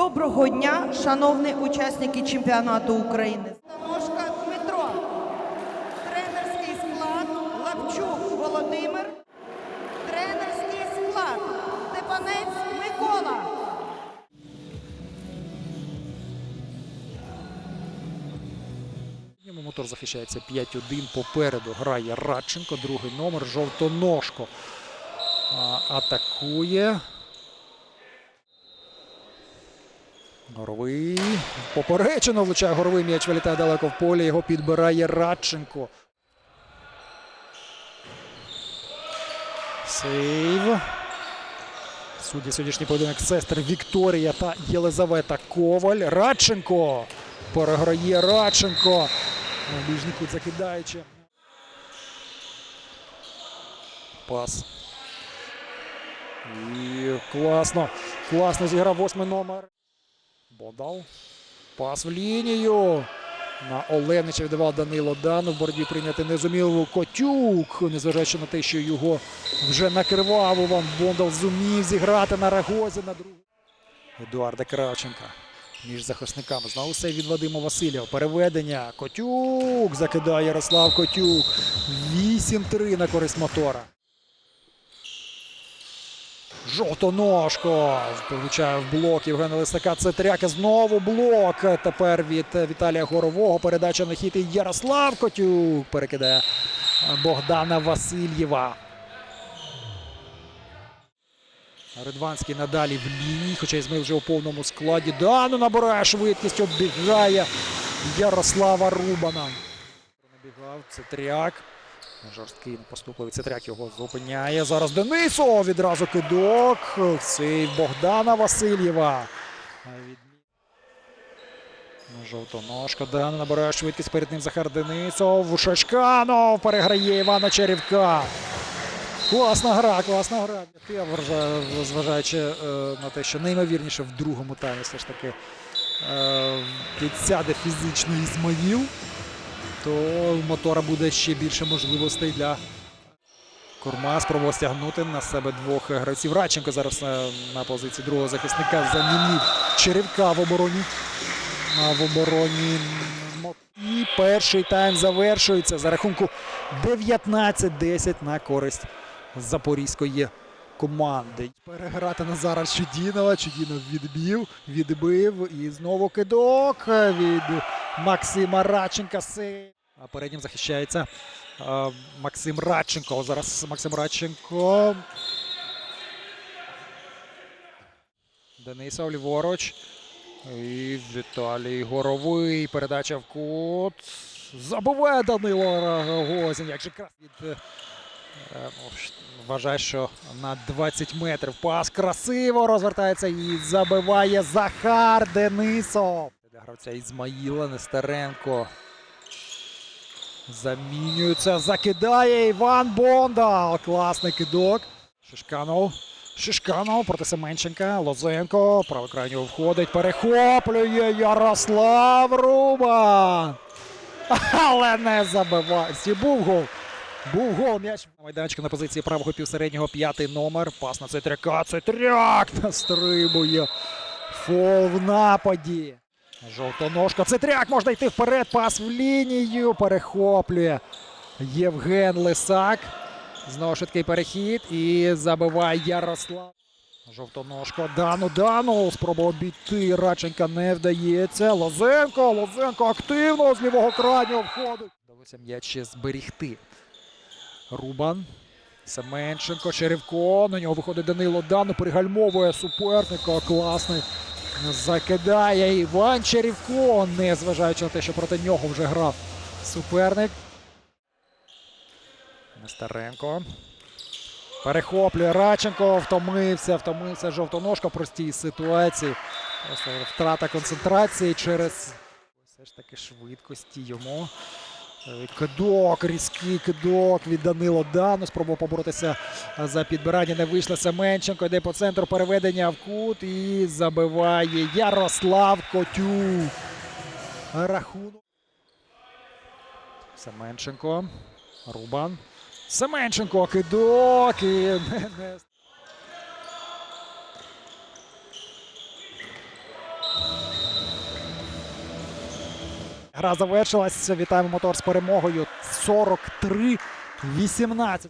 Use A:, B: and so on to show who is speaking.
A: Доброго дня, шановні учасники чемпіонату України. Станошка Дмитро, тренерський склад Лапчук Володимир, тренерський склад Степанець Микола.
B: Мотор захищається 5-1. Попереду грає Радченко, другий номер. Жовтоножко атакує. Горовий. Поперечено влучає горовий м'яч вилітає далеко в полі. Його підбирає Радченко. Сейв. Судді сьогоднішній поєдинок сестри Вікторія та Єлизавета Коваль. Радченко. Переграє Радченко. Ближній закидаючи. Пас. І класно. Класно зіграв восьмий номер. Бодал. Пас в лінію. На Оленича віддавав Данило Дану. В боротьбі прийняти не зумів Котюк, незважаючи на те, що його вже накривав Іван Бондал, зумів зіграти на Рагозі на другу. Едуарда Кравченка. Між захисниками. Знову все від Вадима Васильєва. Переведення. Котюк закидає Ярослав Котюк. 8-3 на користь мотора. Жовтоножко. Получає в блок Євгена Лисака. Цетряка. Знову блок. Тепер від Віталія Горового. Передача на хід. І Ярослав Котюк перекидає Богдана Васильєва. Ридванський надалі в лінії, хоча й змив вже у повному складі. Дану набирає швидкість, оббігає Ярослава Рубана. Набігав Цетряк. Жорсткий поступливий Цетряк його зупиняє. Зараз Денисов відразу кидок. Сейв Богдана Васильєва. Жовтоножка Дану набирає швидкість перед ним Захар Денисов. Шашканов переграє Івана Черівка. Класна гра, класна гра. Я вважаю, зважаючи е, на те, що неймовірніше в другому таймі все ж таки е, підсяде фізично Ізмаїл, то у мотора буде ще більше можливостей для Курма. Спробував стягнути на себе двох гравців. Радченко зараз е, на позиції другого захисника замінив Черевка в обороні. В обороні і перший тайм завершується за рахунку 19-10 на користь запорізької команди. Переграти Назара Чудінова. Чудінов відбив, відбив і знову кидок від Максима Радченка. Сейв. А перед ним захищається Максим Радченко. Зараз Максим Радченко. Денисов ліворуч. І Віталій Горовий. Передача в кут. Забуває Данило Рогозін. Як же крас від е, Е, Вважає, що на 20 метрів пас красиво розвертається і забиває Захар Денисов. Гравця Ізмаїла Нестеренко. Замінюється, закидає Іван Бондал. Класний кидок. Шишканов. Шишканов проти Семенченка. Лозенко. Правий край нього входить. Перехоплює Ярослав Рубан. Але не забиває. Сі був гол. Був гол м'яч на майданчику на позиції правого півсереднього п'ятий номер. Пас на Цетряка. Цетряк настрибує. Фол в нападі. Жовтоножка. Цетряк можна йти вперед. Пас в лінію. Перехоплює Євген Лисак. Знову швидкий перехід. І забиває Ярослав. Жовтоножка. Дану, Дану. Спроба обійти. Радченка не вдається. Лозенко. Лозенко активно з лівого крайнього входить. Вдалося м'яч ще зберігти. Рубан. Семенченко, Черевко. На нього виходить Данило Дану. Перегальмовує суперника. Класний. Закидає Іван Черевко. Незважаючи на те, що проти нього вже грав суперник. Нестеренко. Перехоплює Радченко. Втомився, втомився жовтоножка в простій ситуації. Просто втрата концентрації через все ж таки швидкості йому. Кидок, різкий кидок від Данило Дану. Спробував поборотися за підбирання. Не вийшло Семенченко. Йде по центру переведення в кут і забиває Ярослав Котюк. Рахунок. Семенченко. Рубан. Семенченко кидок. І Гра завершилась. Вітаємо мотор з перемогою. 43-18.